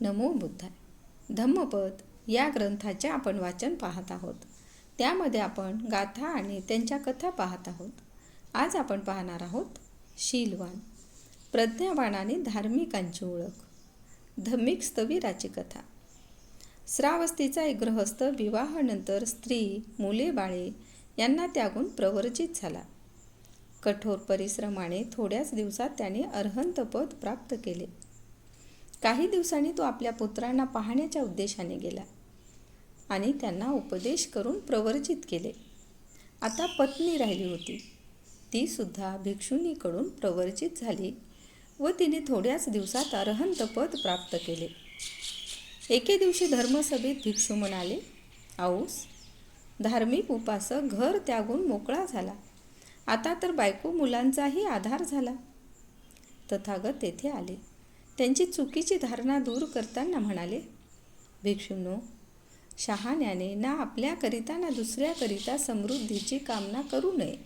नमो बुद्धाय. धम्मपद या ग्रंथाचे आपण वाचन पाहत आहोत. त्यामध्ये आपण गाथा आणि त्यांच्या कथा पाहत आहोत. आज आपण पाहणार आहोत शीलवान. प्रज्ञावान आणि धार्मिकांची ओळख. धम्मिक स्थविराची कथा. श्रावस्तीचा एक गृहस्थ विवाहानंतर स्त्री मुले बाळे यांना त्यागून प्रवर्जित झाला. कठोर परिश्रमाने थोड्याच दिवसात त्याने अर्हंतपद प्राप्त केले. काही दिवसांनी तो आपल्या पुत्रांना पाहण्याच्या उद्देशाने गेला आणि त्यांना उपदेश करून प्रवर्जित केले. आता पत्नी राहिली होती. ती सुद्धा भिक्षुनीकडून प्रवर्जित झाली व तिने थोड्याच दिवसात अरहंत पद प्राप्त केले. एके दिवशी धर्मसभेत भिक्षू म्हणाले आऊस धार्मिक उपासक घर त्यागून मोकळा झाला. आता तर बायको मुलांचाही आधार झाला. तथागत तेथे आले. त्यांची चुकीची धारणा दूर करताना म्हणाले भिक्षूंनो शहाण्याने ना आपल्याकरिता ना दुसऱ्याकरिता समृद्धीची कामना करू नये.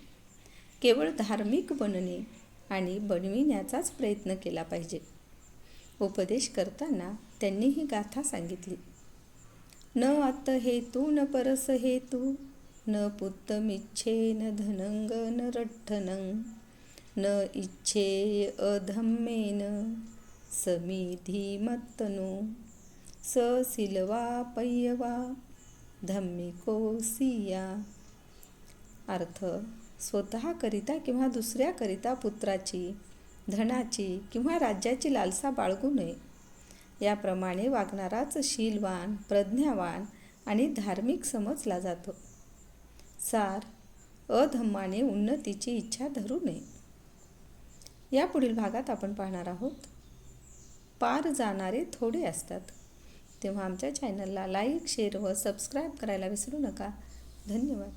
केवळ धार्मिक बनणे आणि बनविण्याचाच प्रयत्न केला पाहिजे. उपदेश करताना त्यांनी ही गाथा सांगितली. न आत्त हेतू न परस हेतू न पुत्तमिच्छे न धनंग न रठ्ठनं न इच्छे अधम्मेन समिधिमत्तनो। स सिलवा पय्यवा धम्मिको सिया अर्थ स्वतःकरिता किंवा दुसऱ्याकरिता पुत्राची धनाची किंवा राज्याची लालसा बाळगू नये. याप्रमाणे वागणाराच शीलवान प्रज्ञावान आणि धार्मिक समजला जातो. सार अधम्माने उन्नतीची इच्छा धरू नये. या पुढील भागात आपण पाहणार आहोत. पार जाणारे थोडे असतात. तेव्हा आमच्या चॅनलला लाईक शेअर व सबस्क्राईब करायला विसरू नका. धन्यवाद.